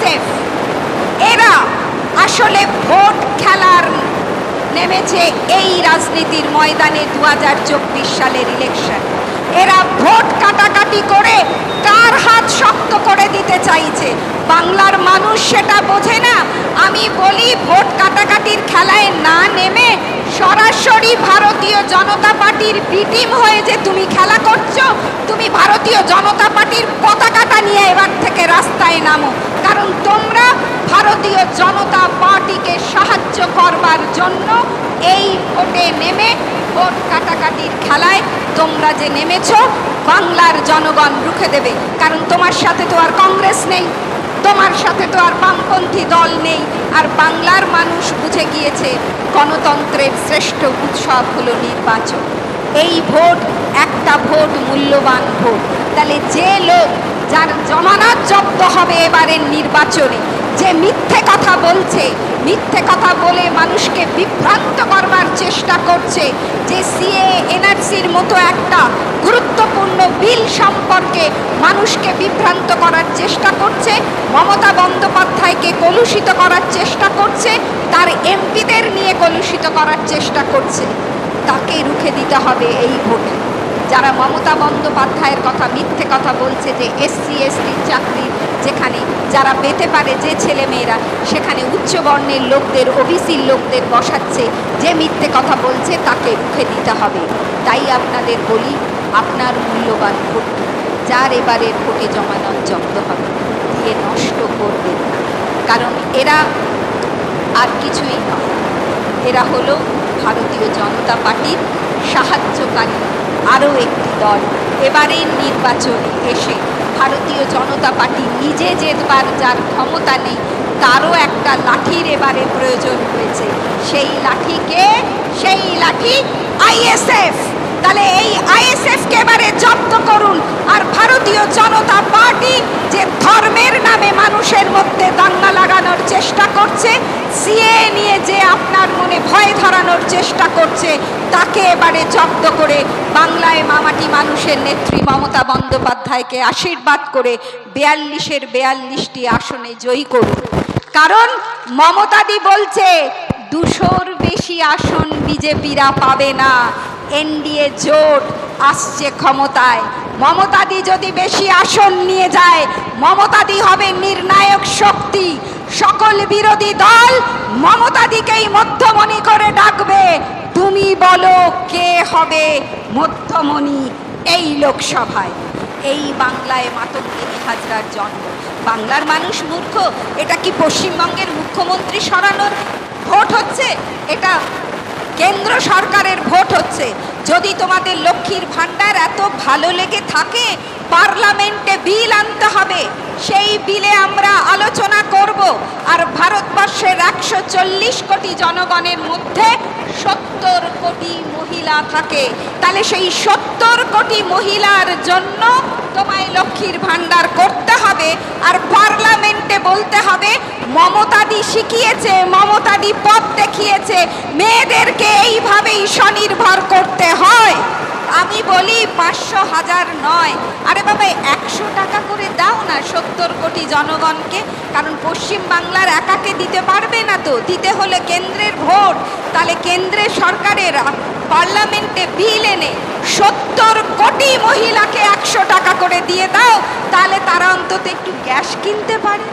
ISF এরা আসলে vote খেলার নেমেছে এই রাজনীতির ময়দানে দু হাজার চব্বিশ সালের ইলেকশন এরা ভোট কাটাকাটি করে কার হাত শক্ত করে দিতে চাইছে? বাংলার মানুষ সেটা বোঝে না। আমি বলি ভোট কাটাকাটির খেলায় না নেমে সরাসরি ভারতীয় জনতা পার্টির বিটিম হয়ে যে তুমি খেলা করছ, তুমি ভারতীয় জনতা পার্টির পতাকাটা নিয়ে এবার থেকে রাস্তায় নামো। কারণ তোমরা ভারতীয় জনতা পার্টিকে সাহায্য করবার জন্য এই ভোটে নেমে ভোট কাটাকাটির খেলায় তোমরা যে নেমেছো, বাংলার জনগণ রুখে দেবে। কারণ তোমার সাথে তো আর কংগ্রেস নেই। তোমার সাথে তো আর বামপন্থী দল নেই। আর বাংলার মানুষ বুঝে গিয়েছে, গণতন্ত্রের শ্রেষ্ঠ উৎসব হলো নির্বাচন। এই ভোট একটা ভোট, মূল্যবান ভোট। তাহলে যে লোক যার জমানত জব্দ হবে এবারের নির্বাচনে। যে মিথ্যে কথা বলছে, মিথ্যে কথা বলে মানুষকে বিভ্রান্ত করবার চেষ্টা করছে, যে সিএ, এনআরসির মতো একটা গুরুত্বপূর্ণ বিল সম্পর্কে মানুষকে বিভ্রান্ত করার চেষ্টা করছে, মমতা বন্দ্যোপাধ্যায়কে কলুষিত করার চেষ্টা করছে, তার এমপিদের নিয়ে কলুষিত করার চেষ্টা করছে। তাকে রুখে দিতে হবে এই ভোটে। যারা মমতা বন্দ্যোপাধ্যায়ের কথা, মিথ্যে কথা বলছে যে এসসি এসটির চাকরি যেখানে যারা পেতে পারে যে ছেলেমেয়েরা, সেখানে উচ্চবর্ণের লোকদের, ওবিসির লোকদের বসাচ্ছে, যে মিথ্যে কথা বলছে তাকে রুখে দিতে হবে। তাই আপনাদের বলি, আপনার মূল্যবান ভোট যার এবারের ভোটে জমানত জব্দ হবে, দিয়ে নষ্ট করবেন না। কারণ এরা আর কিছুই নয়। এরা হলো ভারতীয় জনতা পার্টির সাহায্যকারী আরও একটি দল। এবারের নির্বাচনে এসে ভারতীয় জনতা পার্টি নিজে জেতবার যার ক্ষমতা নেই, তারও একটা লাঠির এবারে প্রয়োজন হয়েছে। সেই লাঠিকে, সেই লাঠি আইএসএফ। তাহলে এই আইএসএফকে এবারে জব্দ করুন। আর ভারতীয় জনতা পার্টি যে ধর্মের নামে মানুষের মধ্যে দাঙ্গা লাগানোর চেষ্টা করছে, সিএ নিয়ে যে আপনার মনে ভয় ধরানোর চেষ্টা করছে, তাকে এবারে জব্দ করে বাংলায় মামাটি মানুষের নেত্রী মমতা বন্দ্যোপাধ্যায়কে আশীর্বাদ করে বেয়াল্লিশের বেয়াল্লিশটি আসনে জয়ী করুন। কারণ মমতাদি বলছে, দুশোর বেশি আসন বিজেপিরা পাবে না। এনডিএ জোট আসছে ক্ষমতায়। মমতাদি যদি বেশি আসন নিয়ে যায়, মমতাদি হবে নির্ণায়ক শক্তি। সকল বিরোধী দল মমতাদিকেই মধ্যমণি করে ডাকবে। তুমি বলো কে হবে মধ্যমণি এই লোকসভায়? এই বাংলায় মাতঙ্গিনী হাজরার জন্ম। বাংলার মানুষ মূর্খ, এটা কি পশ্চিমবঙ্গের মুখ্যমন্ত্রী সরানোর ভোট হচ্ছে? এটা কেন্দ্র সরকারের ভোট হচ্ছে। যদি তোমাদের লক্ষ্মীর ভাণ্ডার এত ভালো লেগে থাকে, পার্লামেন্টে বিল আনতে হবে। সেই বিলে আমরা আলোচনা করব। আর ভারতবর্ষের একশো চল্লিশ কোটি জনগণের মধ্যে সত্তর কোটি মহিলা থাকে। তাহলে সেই সত্তর কোটি মহিলার জন্য তোমায় লক্ষ্মীর ভাণ্ডার করতে হবে আর পার্লামেন্টে বলতে হবে, মমতাদি শিখিয়েছে, মমতাদি পথ দেখিয়েছে, মেয়েদেরকে এইভাবেই স্বনির্ভর করতে হয়। আমি বলি পাঁচশো হাজার নয়। আরে বাবা, একশো টাকা করে দাও না সত্তর কোটি জনগণকে, কারণ পশ্চিম বাংলার একাকে দিতে পারবে তো দিতে হলে কেন্দ্রের ভোট, তাহলে কেন্দ্রের সরকারের পার্লামেন্টে বিল এনে সত্তর কোটি মহিলাকে একশো টাকা করে দিয়ে দাও, তাহলে তারা অন্তত একটু গ্যাস কিনতে পারে।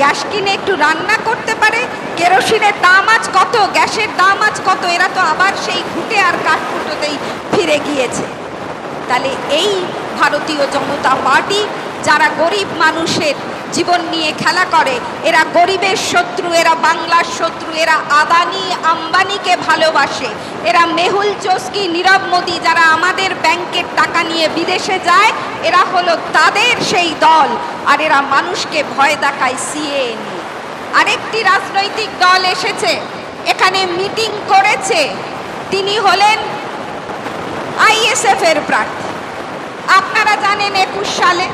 গ্যাস কিনে একটু রান্না করতে পারে। কেরোসিনের দাম আজ কত, গ্যাসের দাম আজ কত, এরা তো আবার সেই ঘুটে আর কাঠকুটোতেই ফিরে গিয়েছে। তাহলে এই ভারতীয় জনতা পার্টি, যারা গরিব মানুষের জীবন নিয়ে খেলা করে। এরা গরিবের শত্রু, এরা বাংলার শত্রু, এরা আদানি, আম্বানিকে ভালোবাসে। এরা মেহুল চস্কি নীরব মোদী, যারা আমাদের ব্যাংকের টাকা নিয়ে বিদেশে যায়, এরা হলো তাদের সেই দল। আর এরা মানুষকে ভয় দেখায় সিএ নিয়ে আরেকটি রাজনৈতিক দল এসেছে, এখানে মিটিং করেছে। তিনি হলেন আইএসএফ এর প্রার্থী। আপনারা জানেন একুশ সালে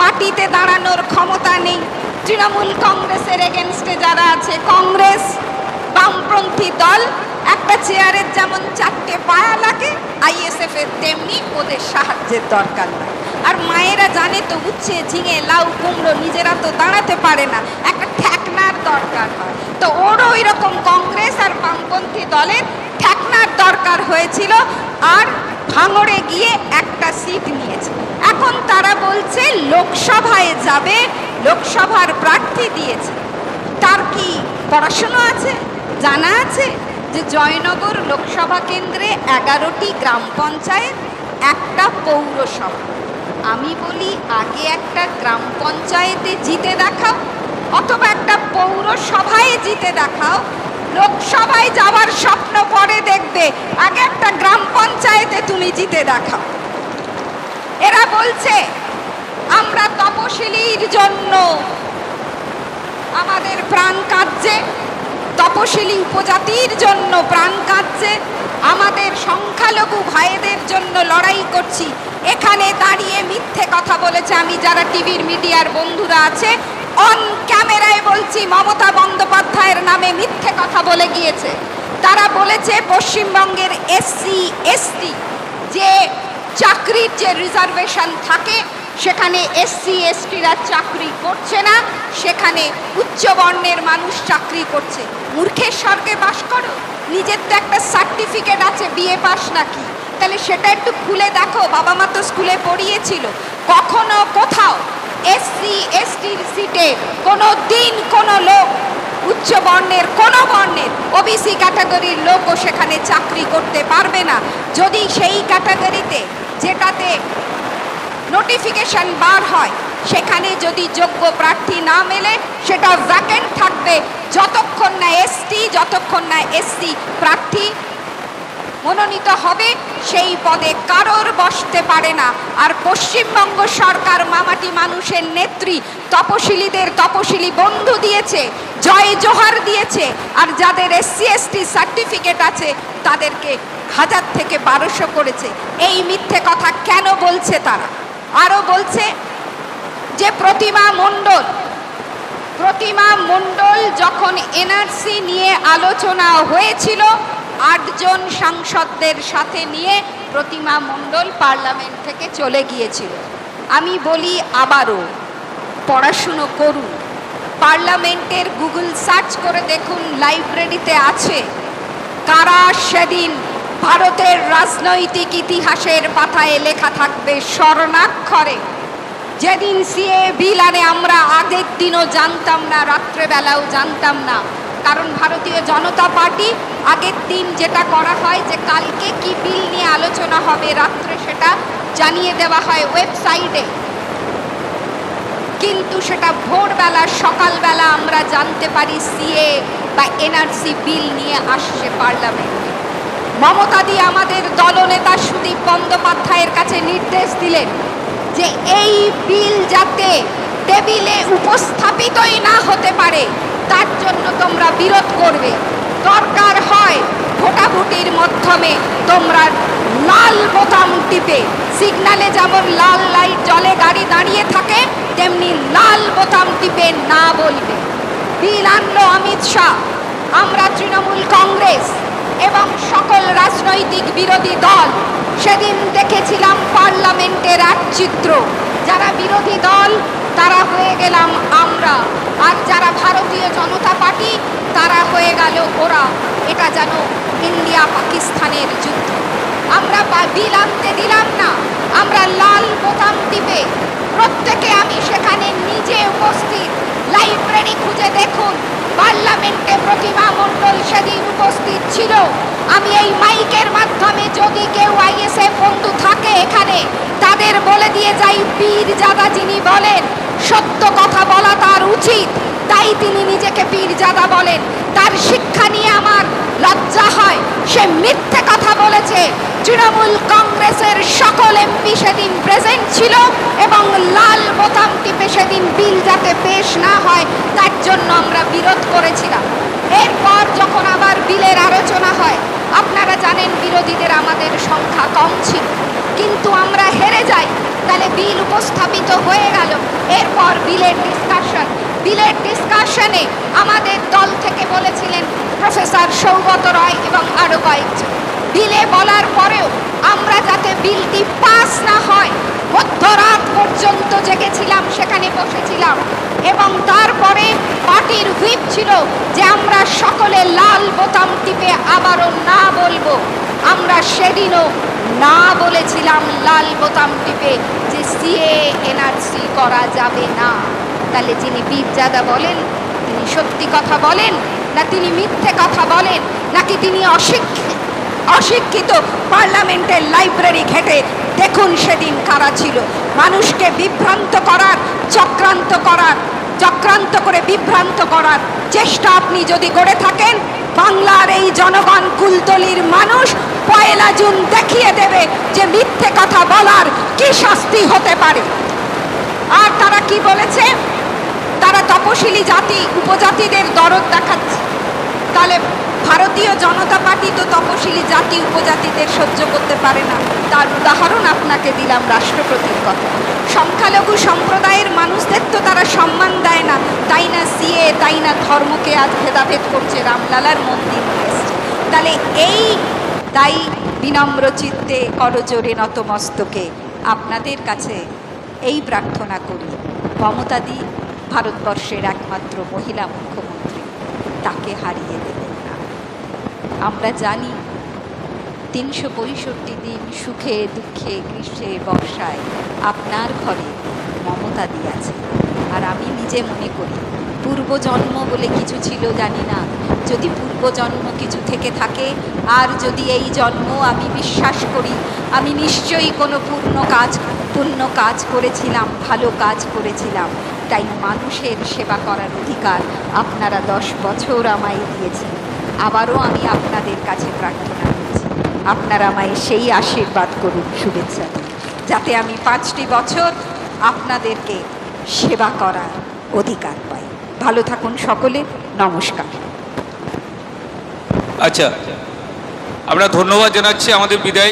মাটিতে দাঁড়ানোর ক্ষমতা নেই। তৃণমূল কংগ্রেসের এগেনস্টে যারা আছে, কংগ্রেস, বামপন্থী দল, একটা চেয়ারের যেমন চারটে পায়া লাগে আইএসএফ এর তেমনি ওদের সাহায্যের দরকার নাই। আর মায়েরা জানে তো উচ্ছে ঝিঙে, লাউ, কুমড়ো, নিজেরা তো দাঁড়াতে পারে না। একটা ঠেকনার দরকার হয়। তো ওরও ওই রকম কংগ্রেস আর বামপন্থী দলের ঠেকনার দরকার হয়েছিল। আর ভাঙড়ে গিয়ে একটা সিট নিয়েছে। এখন তারা বলছে, লোকসভায় যাবে, লোকসভার প্রার্থী দিয়েছে। তার কি পড়াশুনো আছে? জানা আছে যে জয়নগর লোকসভা কেন্দ্রে এগারোটি গ্রাম পঞ্চায়েত, একটা পৌরসভা। আমি বলি, আগে একটা গ্রাম পঞ্চায়েতে জিতে দেখাও, অথবা একটা পৌরসভায় জিতে দেখাও লোকসভায় যাওয়ার স্বপ্ন পরে দেখবে, আগে একটা গ্রাম পঞ্চায়েতে তুমি জিতে দেখাও। এরা বলছে, আমরা তপশিলির জন্য আমাদের প্রাণ কাঁদছে, তপশিলি উপজাতির জন্য প্রাণ কাঁদছে, আমাদের সংখ্যালঘু ভাইদের জন্য লড়াই করছি। এখানে দাঁড়িয়ে মিথ্যে কথা বলেছে। আমি যারা টিভির মিডিয়ার বন্ধুরা আছে অন ক্যামেরায় বলছি, মমতা বন্দ্যোপাধ্যায়ের নামে মিথ্যে কথা বলে গিয়েছে। তারা বলেছে, পশ্চিমবঙ্গের এসসি, এসটি যে চাকরির যে রিজার্ভেশন থাকে, সেখানে এসসি, এসটিরা চাকরি করছে না, সেখানে উচ্চ বর্ণের মানুষ চাকরি করছে। মূর্খের স্বর্গে বাস করো, নিজের তো একটা সার্টিফিকেট আছে বিএ পাস নাকি? তাহলে সেটা একটু খুলে দেখো, বাবা মা তো স্কুলে পড়িয়েছিল কখনো কোথাও এসসি এসটির সিটে কোনো দিন কোনো লোক, উচ্চ বর্ণের কোনো বর্ণের ওবিসি ক্যাটাগরির লোকও সেখানে চাকরি করতে পারবে না। যদি সেই ক্যাটাগরিতে যেটাতে নোটিফিকেশন বার হয়, সেখানে যদি যোগ্য প্রার্থী না মেলে, সেটা ভ্যাকেন্ট থাকবে। যতক্ষণ না এসটি যতক্ষণ না এসসি প্রার্থী মনোনীত হবে, সেই পদে কারোর বসতে পারে না। আর পশ্চিমবঙ্গ সরকার মামাটি মানুষের নেত্রী তপশিলীদের তপশিলি বন্ধু দিয়েছে, জয় জোহার দিয়েছে, আর যাদের এসসি এসটি সার্টিফিকেট আছে, তাদেরকে হাজার থেকে বারোশো করেছে। এই মিথ্যে কথা কেন বলছে তারা? আরও বলছে যে প্রতিমা মণ্ডল প্রতিমা মণ্ডল যখন এনআরসি নিয়ে আলোচনা হয়েছিল, আটজন সাংসদদের সাথে নিয়ে প্রতিমা মণ্ডল পার্লামেন্ট থেকে চলে গিয়েছিল। আমি বলি আবারও পড়াশুনো করুন। পার্লামেন্টের গুগল সার্চ করে দেখুন লাইব্রেরিতে আছে, কারা সেদিন ভারতের রাজনৈতিক ইতিহাসের পাতায় লেখা থাকবে স্বর্ণাক্ষরে যেদিন সিএ বিল আনে আমরা আগের দিনও জানতাম না, রাত্রেবেলাও জানতাম না। কারণ ভারতীয় জনতা পার্টি আগের দিন যেটা করা হয় যে কালকে কি বিল নিয়ে আলোচনা হবে, রাত্রে সেটা জানিয়ে দেওয়া হয় ওয়েবসাইটে। কিন্তু সেটা ভোরবেলা, সকালবেলা আমরা জানতে পারি সিএ বা এনআরসি বিল নিয়ে আসছে পার্লামেন্টে। মমতা দি আমাদের দলনেতা সুদীপ বন্দ্যোপাধ্যায়ের কাছে নির্দেশ দিলেন যে এই বিল যাতে টেবিলে উপস্থাপিতই না হতে পারে, তার জন্য তোমরা বিরোধ করবে। দরকার হয় ভোটাভুটির মাধ্যমে তোমরা লাল বোতাম টিপে সিগনালে যেমন লাল লাইট জলে গাড়ি দাঁড়িয়ে থাকে, তেমনি লাল বোতাম টিপে না বলবে। বিল আনলো অমিত শাহ। আমরা তৃণমূল কংগ্রেস এবং সকল রাজনৈতিক বিরোধী দল। সেদিন দেখেছিলাম পার্লামেন্টের এক চিত্র। যারা বিরোধী দল, তারা হয়ে গেলাম আমরা। আর যারা ভারতীয় জনতা পার্টি, তারা হয়ে গেল ওরা। এটা যেন ইন্ডিয়া পাকিস্তানের যুদ্ধ। আমরা বিল আনতে দিলাম না। আমরা লাল বোতাম টিপে প্রত্যেকে আমি সেখানে নিজে উপস্থিত। লাইব্রেরি খুঁজে দেখুন, পার্লামেন্টে প্রতিমা মণ্ডল সেদিন উপস্থিত ছিল। আমি এই মাইকের মাধ্যমে যদি কেউ আইএসএফ বন্ধু থাকে এখানে, তাদের বলে দিয়ে যাই পীর জাদা যিনি বলেন, সত্য কথা বলা তার উচিত। তাই তিনি নিজেকে পীর পীরজাদা বলেন। তার শিক্ষা নিয়ে আমার লজ্জা হয়, সে মিথ্যে কথা বলেছে। তৃণমূল কংগ্রেসের সকল এমপি সেদিন প্রেজেন্ট ছিল এবং লাল বোতাম টিপে সেদিন বিল যাতে পেশ না হয়, তার জন্য আমরা বিরোধ করেছিলাম। এরপর যখন আবার বিলের আলোচনা হয়, আপনারা জানেন বিরোধীদের আমাদের সংখ্যা কম ছিল। কিন্তু আমরা হেরে যাই, তাহলে বিল উপস্থাপিত হয়ে গেল। এরপর বিলের ডিসকাশন বিলের ডিসকাশনে আমাদের দল থেকে বলেছিলেন প্রফেসর সৌগত রায় এবং আরও কয়েকজন। বিলে বলার পরেও আমরা যাতে বিলটি পাস না হয়, মধ্যরাত পর্যন্ত জেগেছিলাম, সেখানে বসেছিলাম। এবং তারপরে পার্টির হুইপ ছিল যে আমরা সকলে লাল বোতাম টিপে আবারও না বলব। আমরা সেদিনও না বলেছিলাম লাল বোতাম টিপে যে সিএ এনআরসি করা যাবে না। তাহলে যিনি বীরজাদা বলেন, তিনি সত্যি কথা বলেন না তিনি মিথ্যে কথা বলেন, নাকি তিনি অশিক্ষিত অশিক্ষিত পার্লামেন্টের লাইব্রেরি ঘেটে দেখুন সেদিন কারা ছিল। মানুষকে বিভ্রান্ত করার, চক্রান্ত করার, চক্রান্ত করে বিভ্রান্ত করার চেষ্টা আপনি যদি করে থাকেন, বাংলার এই জনগণ কুলতলির মানুষ পয়লা জুন দেখিয়ে দেবে যে মিথ্যে কথা বলার কি শাস্তি হতে পারে। আর তারা কি বলেছে? তারা তপশিলি জাতি, উপজাতিদের দরদ দেখাচ্ছে, তাহলে ভারতীয় জনতা পার্টি তো তপশিলি জাতি, উপজাতিদের সহ্য করতে পারে না। তার উদাহরণ আপনাকে দিলাম রাষ্ট্রপতির কথা। সংখ্যালঘু সম্প্রদায়ের মানুষদের তো তারা সম্মান দেয় না। তাই না সিএ, তাই না ধর্মকে আজ ভেদাভেদ করছে রামলালার মন্দির তাহলে এই তাই বিনম্র চিত্তে করজোরে নতমস্তকে আপনাদের কাছে এই প্রার্থনা করি। মমতাদি ভারতবর্ষের একমাত্র মহিলা মুখ্যমন্ত্রী। তাকে হারিয়ে দেবেন না। আমরা জানি তিনশো পঁয়ষট্টি দিন সুখে, দুঃখে, গ্রীষ্মে বর্ষায় আপনার ঘরে মমতা আছে আর আমি নিজে মনে করি, পূর্বজন্ম বলে কিছু ছিল জানি না। যদি পূর্বজন্ম কিছু থেকে থাকে, আর যদি এই জন্ম আমি বিশ্বাস করি, আমি নিশ্চয়ই কোনো পূর্ণ কাজ পূর্ণ কাজ করেছিলাম, ভালো কাজ করেছিলাম। তাই মানুষের সেবা করার অধিকার আপনারা দশ বছর আমায় দিয়েছেন। আবারও আমি আপনাদের কাছে প্রার্থনা করছি। আপনারা আমায় সেই আশীর্বাদ করুন, শুভেচ্ছা যাতে আমি পাঁচটি বছর আপনাদেরকে সেবা করার অধিকার পাই। ভালো থাকুন সকলে, নমস্কার। আচ্ছা আমরা ধন্যবাদ জানাচ্ছি আমাদের বিদায়।